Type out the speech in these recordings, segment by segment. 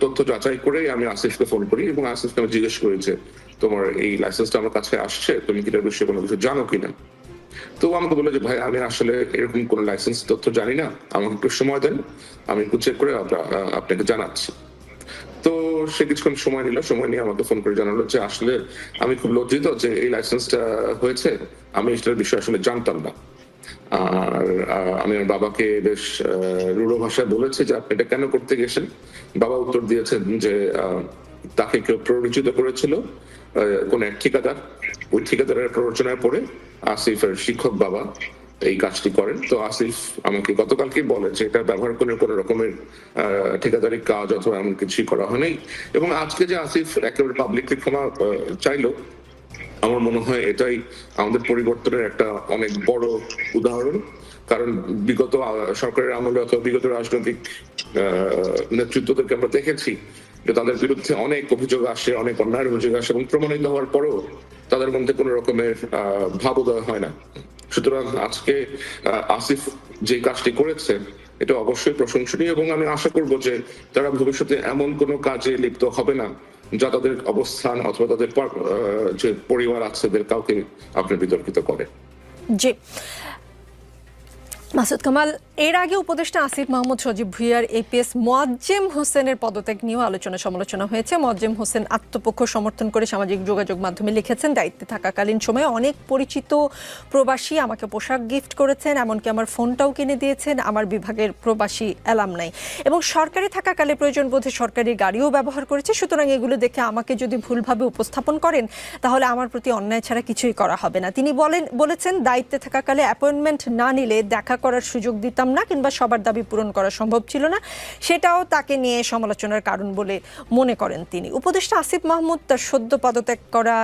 তথ্য যাচাই করে আমি আসিফকে ফোন করি এবং আসিফকে আমি জিজ্ঞেস করি যে, তোমার এই লাইসেন্সটা আমার কাছে আসছে? তুমি কি এটার বিষয়ে কোনো কিছু জানো কিনা? তো আমাকে বলে যে, ভাই, আমি আসলে এরকম কোনো লাইসেন্স তথ্য জানি না। আমাকে একটু সময় দেন। আমি একটু চেক করে আপনাকে জানাচ্ছি। তো সে কিছুক্ষণ সময় নিল। সময় নিয়ে আমাকে ফোন করে জানালো যে, আসলে আমি খুব লজ্জিত যে এই লাইসেন্সটা হয়েছে। আমি এটার বিষয়ে আসলে জানতাম না। আর আমি আমার বাবাকে বেশ রূঢ় ভাষায় বলেছি যে, আপনি এটা কেন করতে গেছেন? বাবা উত্তর দিয়েছেন যে তাকে কেউ প্ররোচিত করেছিল কোন এক ঠিকাদার। ওই ঠিকাদারের প্ররোচনায় পড়ে আসিফের শিক্ষক বাবা এই কাজটি করেন। তো আসিফ আমাকে গতকালকে বলে যে, এটা ব্যবহার করে কোনো রকমের ঠিকাদারি কাজ অথবা এমন কিছুই করা হয়নি এবং আজকে যে আসিফ একেবারে পাবলিকলি ক্ষমা চাইলো, আমার মনে হয় এটাই আমাদের পরিবর্তনের একটা অনেক বড় উদাহরণ। কারণ বিগত সরকারের আমলে অথবা বিগত রাজনৈতিক নেতৃত্বদেরকে আমরা দেখেছি যে তাদের বিরুদ্ধে অনেক অভিযোগ আসে, অনেক অন্যায়ের অভিযোগ আসে এবং প্রমাণিত হওয়ার পরেও তাদের মধ্যে কোনো রকমের ভাবোদয় হয় না। সুতরাং আজকে আসিফ যে কাজটি করেছে, এটা অবশ্যই প্রশংসনীয় এবং আমি আশা করব যে তারা ভবিষ্যতে এমন কোনো কাজে লিপ্ত হবে না যা তাদের অবস্থান অথবা তাদের যে পরিবার আছে, তাদের কাউকে আপনি বিতর্কিত করে। জি। মাসুদ কামাল, এর আগে উপদেষ্টা আসিফ মাহমুদ, সজীব ভুইয়ার এপিএস মোয়াজ্জেম হোসেনের পদত্যাগ নিয়েও আলোচনা সমালোচনা হয়েছে। মোয়াজ্জেম হোসেন আত্মপক্ষ সমর্থন করে সামাজিক যোগাযোগ মাধ্যমে লিখেছেন, দায়িত্বে থাকাকালীন সময়ে অনেক পরিচিত প্রবাসী আমাকে পোশাক গিফট করেছেন, এমনকি আমার ফোনটাও কিনে দিয়েছেন, আমার বিভাগের প্রবাসী অ্যালাম নাই। এবং সরকারি থাকাকালে প্রয়োজন বোধে সরকারি গাড়িও ব্যবহার করেছে। সুতরাং এগুলো দেখে আমাকে যদি ভুলভাবে উপস্থাপন করেন, তাহলে আমার প্রতি অন্যায় ছাড়া কিছুই করা হবে না। তিনি বলেন, বলেছেন, দায়িত্বে থাকাকালে অ্যাপয়েন্টমেন্ট না নিলে দেখা করার সুযোগ দিতাম না কিংবা সবার দাবি পূরণ করা সম্ভব ছিল না। সেটাও তাকে নিয়ে সমালোচনার কারণ বলে মনে করেন তিনি। উপদেষ্টা আসিফ মাহমুদ তার সদ্য পদত্যাগ করা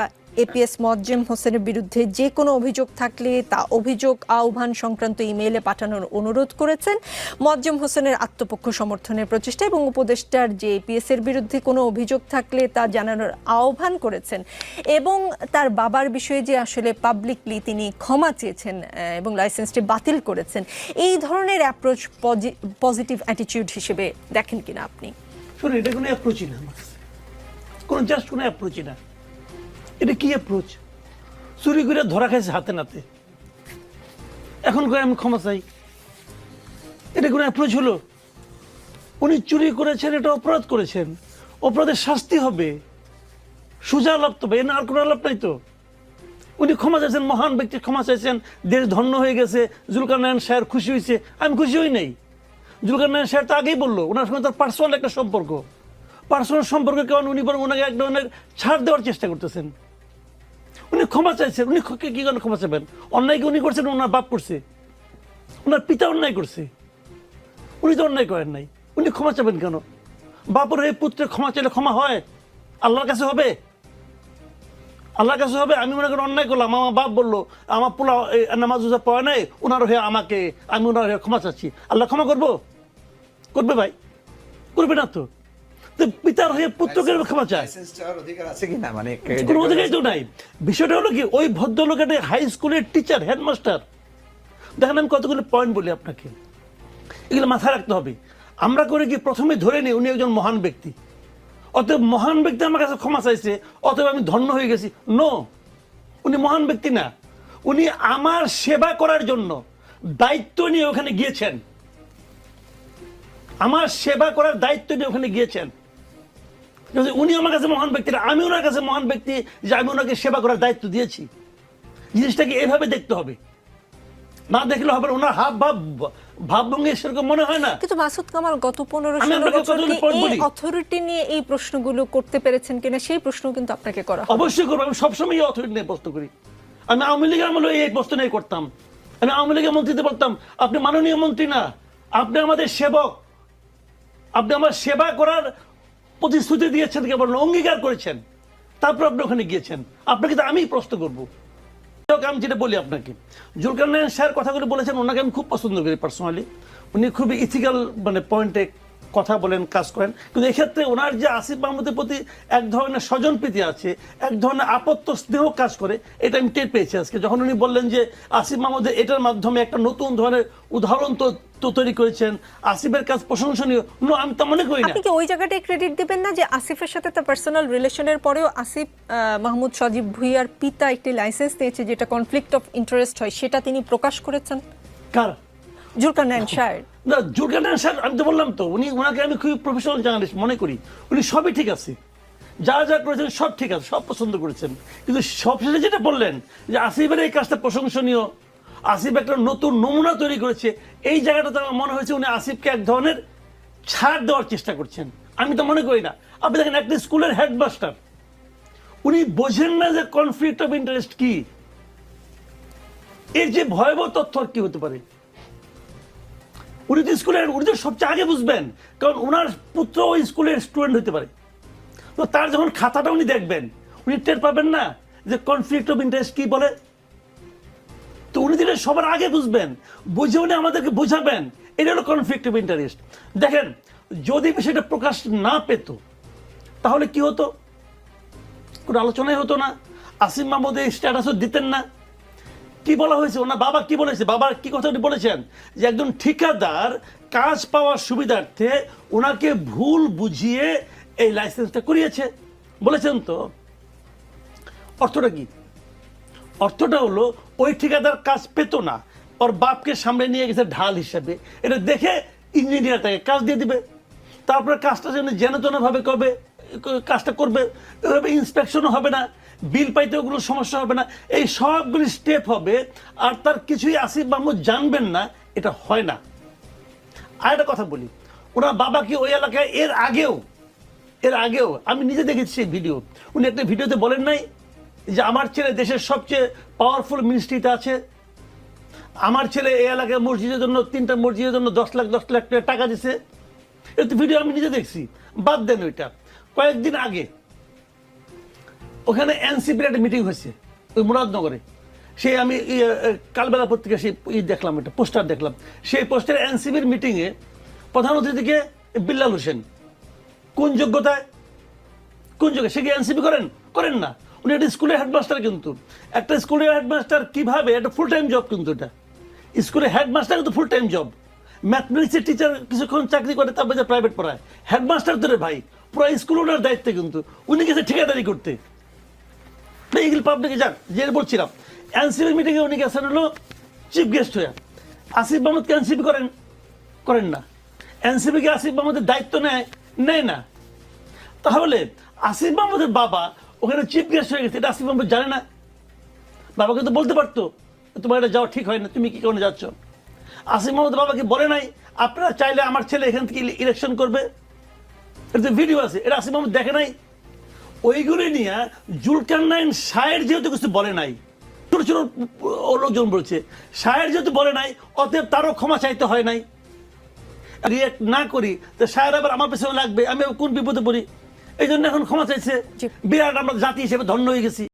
এপিএস মজ্জেম হোসেনের বিরুদ্ধে যে কোনো অভিযোগ থাকলে তা অভিযোগ আহ্বান সংক্রান্ত ইমেইলে পাঠানোর অনুরোধ করেছেন মজ্জেম হোসেনের আত্মপক্ষ সমর্থনের প্রচেষ্টা এবং উপদেষ্টার যে এপিএস এর বিরুদ্ধে কোনো অভিযোগ থাকলে তা জানানোর আহ্বান করেছেন এবং তার বাবার বিষয়ে যে আসলে পাবলিকলি তিনি ক্ষমা চেয়েছেন এবং লাইসেন্সটি বাতিল করেছেন, এই ধরনের অ্যাপ্রোচ পজিটিভ অ্যাটিটিউড হিসেবে দেখেন কিনা আপনি? শুনুন, এটা কোনো অ্যাপ্রোচই না কোনো জাস্ট কোনো অ্যাপ্রোচই না। এটা কি অ্যাপ্রোচ চুরি করে ধরা খাইছে হাতে নাতে। এখন করে আমি ক্ষমা চাই। এটা কোনো অ্যাপ্রোচ হলো? উনি চুরি করেছেন, এটা অপরাধ করেছেন। অপরাধের শাস্তি হবে। সোজা লাভ তো না আর কোনো লাভ নাই তো। উনি ক্ষমা চাইছেন, মহান ব্যক্তি ক্ষমা চাইছেন, দেশ ধন্য হয়ে গেছে জুলকার নারায়ণ সাহের খুশি হয়েছে। আমি খুশি হই নাই। জুলকার নারায়ণ সাহেব তো আগেই বলল, ওনার সঙ্গে তার পার্সোনাল একটা সম্পর্ক। পার্সোনাল সম্পর্কের কারণে উনি বরং ওনাকে এক ধরনের ছাড় দেওয়ার চেষ্টা করতেছেন। উনি ক্ষমা চাইছেন উনি কি কারণে ক্ষমা চাইবেন? অন্যায় কি উনি করছেন, ওনার বাপ করছে। ওনার পিতা অন্যায় করছে। উনি তো অন্যায় করেন নাই। উনি ক্ষমা চাইবেন কেন? বাপের হয়ে পুত্রের ক্ষমা চাইলে ক্ষমা হয়? আল্লাহর কাছে হবে? আল্লাহর কাছে হবে? আমি মনে করি অন্যায় করলাম। আমার বাপ বলল, আমার পোলা, এই, নামাজ উজা পড়ে নাই ওনার হয়ে আমাকে, আমি ওনার হয়ে ক্ষমা চাচ্ছি। আল্লাহ ক্ষমা করব? করবে ভাই? করবে না তো? পিতার হয়ে পুত্রকে ক্ষমা চায়। মানে কোনো অধিকারই তো নাই। বিষয়টা হলো কি ওই ভদ্রলোক একটা হাই স্কুলের টিচার হেডমাস্টার দেখেন আমি কতগুলো পয়েন্ট বলি আপনাকে। এগুলো মাথায় রাখতে হবে। আমরা করে কি প্রথমে ধরে নিই উনি একজন মহান ব্যক্তি। অতএব মহান ব্যক্তি আমার কাছে ক্ষমা চাইছে অতএব আমি ধন্য হয়ে গেছি। নো উনি মহান ব্যক্তি না। উনি আমার সেবা করার জন্য দায়িত্ব নিয়ে ওখানে গিয়েছেন। আমার সেবা করার দায়িত্ব নিয়ে ওখানে গিয়েছেন। উনি আমার কাছে মহান ব্যক্তি আমি ওনার কাছে মহান ব্যক্তি যে আমি ওনাকে সেবা করার দায়িত্ব দিয়েছি। জিনিসটাকে এভাবে দেখতে হবে। না দেখলে হবে ওনার হাব ভাব ভাবভঙ্গি সেরকম মনে হয় না। কিন্তু মাসুদ কামাল গত পনেরো এই অথরিটি নিয়ে এই প্রশ্নগুলো করতে পেরেছেন কিনা সেই প্রশ্ন কিন্তু আপনাকে করা অবশ্যই করব আমি সবসময় অথরিটি নিয়ে প্রশ্ন করি। আমি আওয়ামী লীগের আমলে এই প্রশ্ন নিয়ে করতাম। আমি আওয়ামী লীগের মন্ত্রীতে বলতাম আপনি মাননীয় মন্ত্রী না আপনি আমাদের সেবক। আপনি আমার সেবা করার প্রতিশ্রুতি দিয়েছেন, কেবল অঙ্গীকার করেছেন। তারপর আপনি ওখানে গিয়েছেন। আপনাকে তো আমি প্রশ্ন করব। আমি যেটা বলি আপনাকে। জুলকার নারায়ণ স্যার কথাগুলো বলেছেন, ওনাকে আমি খুব পছন্দ করি পার্সোনালি উনি খুবই ইথিক্যাল মানে পয়েন্টে কথা বলেন কাজ করেন। কিন্তু এক্ষেত্রে ওনার যে আসিফ মাহমুদের প্রতি এক ধরনের স্বজন প্রীতি আছে এক ধরনের আপত্ত স্নেহ কাজ করে এটা আমি টের পেয়েছি আজকে। যখন উনি বললেন যে আসিফ মাহমুদের এটার মাধ্যমে একটা নতুন ধরনের উদাহরণ তো তো তৈরি করেছেন আসিফের কাজ প্রশংসনীয়। No, আমি তা মনে করি না। আপনি কি ওই জায়গাটায় ক্রেডিট দিবেন না যে আসিফের সাথে তার পার্সোনাল রিলেশনের পরেও আসিফ মাহমুদ সজীব ভুইয়ার পিতা একটি লাইসেন্স নিয়েছে যেটা কনফ্লিক্ট অফ ইন্টারেস্ট হয় সেটা তিনি প্রকাশ করেছেন? কার? জুলকার নাইন না জুরগানান স্যার, আমি তো বললাম তো, উনি ওনাকে আমি খুবই প্রফেশনাল জার্নালিস্ট মনে করি। উনি সবই ঠিক আছে। যা যা করেছেন সব ঠিক আছে, সব পছন্দ করেছেন। কিন্তু সবশেষে যেটা বললেন, যে আসিফের এই কাজটা প্রশংসনীয়, আসিফ একটা নতুন নমুনা তৈরি করেছে, এই জায়গাটাতে আমার মনে হয়েছে উনি আসিফকে এক ধরনের ছাড় দেওয়ার চেষ্টা করছেন। আমি তো মনে করি না। আপনি দেখেন, একটা স্কুলের হেডমাস্টার উনি বোঝেন না যে কনফ্লিক্ট অফ ইন্টারেস্ট কি। এর যে ভয়াবহ তথ্য কি হতে পারে। উনি তো স্কুলের, উনি তো সবচেয়ে আগে বুঝবেন। কারণ ওনার পুত্র ওই স্কুলের স্টুডেন্ট হতে পারে। তো তার যখন খাতাটা উনি দেখবেন, উনি টের পাবেন না যে কনফ্লিক্ট অফ ইন্টারেস্ট কি বলে। তো উনি দিলে সবার আগে বুঝবেন, বুঝে উনি আমাদেরকে বোঝাবেন, এটা হলো কনফ্লিক্ট অফ ইন্টারেস্ট দেখেন, যদি সেটা প্রকাশ না পেত, তাহলে কি হতো? কোনো আলোচনাই হতো না। আসিম মাহমুদ এই স্ট্যাটাসও দিতেন না। কি বলা হয়েছে? ওনার বাবা কি বলেছে? বাবার কি কথা বলেছেন? যে একজন ঠিকাদার কাজ পাওয়ার সুবিধার্থে ওনাকে ভুল বুঝিয়ে এই লাইসেন্সটা করিয়েছে। বলেছেন তো? অর্থটা কি? অর্থটা হলো, ওই ঠিকাদার কাজ পেত না, ওর বাপকে সামনে নিয়ে গেছে ঢাল হিসাবে। এটা দেখে ইঞ্জিনিয়ার তাকে কাজ দিয়ে দিবে। তারপরে কাজটা যেন যেন ভাবে করবে। কাজটা করবে এভাবে ইন্সপেকশনও হবে না বিল পাইতেও কোনো সমস্যা হবে না। এই সবগুলি স্টেপ হবে, আর তার কিছুই আসিফ মাহমুদ জানবেন না, এটা হয় না। আর একটা কথা বলি, ওনার বাবা কি ওই এলাকায় এর আগেও এর আগেও, আমি নিজে দেখেছি সেই ভিডিও উনি একটা ভিডিওতে বলেন নাই যে আমার ছেলে দেশের সবচেয়ে পাওয়ারফুল মিনিস্ট্রিতে আছে। আমার ছেলে এই এলাকায় মসজিদের জন্য, তিনটা মসজিদের জন্য দশ লাখ দশ লাখ টাকা টাকা দিছে এটা ভিডিও আমি নিজে দেখছি, বাদ দেন ওইটা। কয়েকদিন আগে ওখানে এনসিপির একটা মিটিং হয়েছে ওই মুরাদনগরে। সেই আমি কালবেলা পত্রিকা সেই ই দেখলাম, একটা পোস্টার দেখলাম। সেই পোস্টারে এনসিপির মিটিংয়ে প্রধান অতিথিকে বিল্লাল হোসেন। কোন যোগ্যতায়? কোন যোগ্য সে কি এনসিপি করেন? করেন না। উনি একটা স্কুলের হেডমাস্টার কিন্তু। একটা স্কুলের হেডমাস্টার কীভাবে, একটা ফুল টাইম জব কিন্তু এটা। স্কুলের হেডমাস্টার কিন্তু ফুল টাইম জব ম্যাথমেটিক্সের টিচার কিছুক্ষণ চাকরি করে, তারপরে প্রাইভেট পড়ায়। হেডমাস্টার ধরে ভাই। পুরো স্কুল ওনার দায়িত্বে কিন্তু। উনি গেছে ঠিকাদারি করতে। এগুলো পাবলিকে যাক যে বলছিলাম। এনসিপি মিটিংয়ে উনি গেছেন হলো চিফ গেস্ট হয়ে। আসিফ মাহমুদকে এনসিপি করেন করেন না। এনসিপি কে আসিফ মাহমুদের দায়িত্ব নেয় নেয় না। তাহলে আসিফ মাহমুদের বাবা ওখানে চিফ গেস্ট হয়ে গেছে, এটা আসিফ মাহমুদ জানে না। বাবাকে তো বলতে পারতো, তোমার এটা যাওয়া ঠিক হয় না, তুমি কি কারণে যাচ্ছ? আসিফ মাহমুদ বাবাকে বলে নাই, আপনারা চাইলে আমার ছেলে এখান থেকে ইলেকশন করবে। এটা ভিডিও আছে এটা আসিফ মাহমুদ দেখে নাই? ওইগুলি নিয়ে জুলকার নাইন শায়ের যেহেতু কিছু বলে নাই ছোট ছোট লোকজন বলছে শায়ের যেহেতু বলে নাই অতএব তারও ক্ষমা চাইতে হয় নাই। রিয়েক্ট না করি তো শায়ের আবার আমার পেছনে লাগবে আমি কোন বিপদে পড়ি? এই জন্য এখন ক্ষমা চাইছে। বিরাট আমরা জাতি হিসেবে ধন্য হয়ে গেছি।